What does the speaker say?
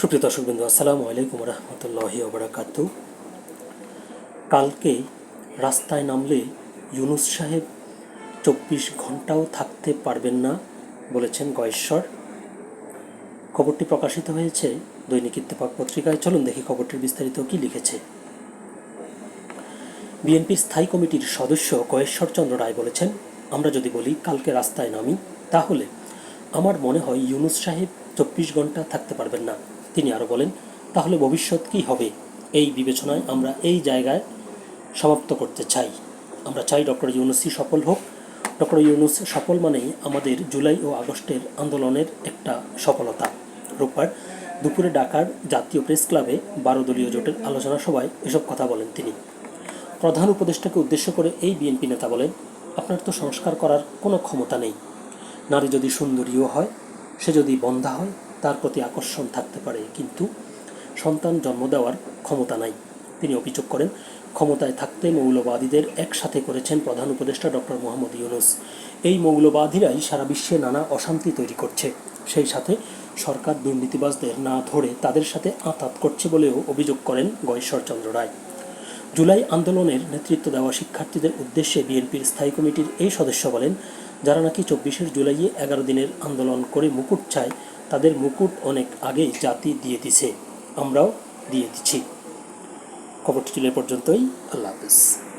সুপ্রিয় দর্শক বিন্দু আসসালামু আলাইকুম রহমতুল্লাহি ওবরাকাত কালকে রাস্তায় নামলে ইউনুস সাহেব চব্বিশ ঘন্টাও থাকতে পারবেন না বলেছেন গয়েশ্বর। খবরটি প্রকাশিত হয়েছে দৈনিক ইত্তেফাক পত্রিকায়। চলুন দেখি খবরটির বিস্তারিত কি লিখেছে। বিএনপির স্থায়ী কমিটির সদস্য গয়েশ্বর চন্দ্র রায় বলেছেন, আমরা যদি বলি কালকে রাস্তায় নামি, তাহলে আমার মনে হয় ইউনুস সাহেব চব্বিশ ঘণ্টা থাকতে পারবেন না। তিনি আরও বলেন, তাহলে ভবিষ্যৎ কী হবে? এই বিবেচনায় আমরা এই জায়গায় সমাপ্ত করতে চাই। আমরা চাই ডক্টর ইউনুসি সফল হোক। ডক্টর ইউনুস সফল মানেই আমাদের জুলাই ও আগস্টের আন্দোলনের একটা সফলতা। রোববার দুপুরে ঢাকার জাতীয় প্রেস ক্লাবে বারো দলীয় জোটের আলোচনা সভায় এসব কথা বলেন তিনি। প্রধান উপদেষ্টাকে উদ্দেশ্য করে এই বিএনপি নেতা বলেন, আপনার তো সংস্কার করার কোনো ক্ষমতা নেই। নারী যদি সুন্দরীও হয় সে যদি বন্ধা হয়, তার প্রতি আকর্ষণ থাকতে পারে, কিন্তু সন্তান জন্ম দেওয়ার ক্ষমতা নাই। তিনি অভিযোগ করেন, ক্ষমতায় থাকতে মৌলবাদীদের একসাথে করেছেন প্রধান উপদেষ্টা ডক্টর মোহাম্মদ ইউনুস। এই মৌলবাদীরাই সারা বিশ্বে নানা অশান্তি তৈরি করছে। সেই সাথে সরকার দুর্নীতিবাজদের না ধরে তাদের সাথে আঁতাত করছে বলেও অভিযোগ করেন গয়েশ্বরচন্দ্র রায়। জুলাই আন্দোলনের নেতৃত্ব দেওয়া শিক্ষার্থীদের উদ্দেশ্যে বিএনপির স্থায়ী কমিটির এই সদস্য বলেন যারা নাকি চব্বিশে জুলাইয়ে এগারো দিনের আন্দোলন করে মুকুট চায়, তাদের মুকুট অনেক আগেই জাতি দিয়ে দিছে। আমরাও দিয়ে দিচ্ছি খবরটি ছিল পর্যন্তই। আল্লাহ হাফিজ।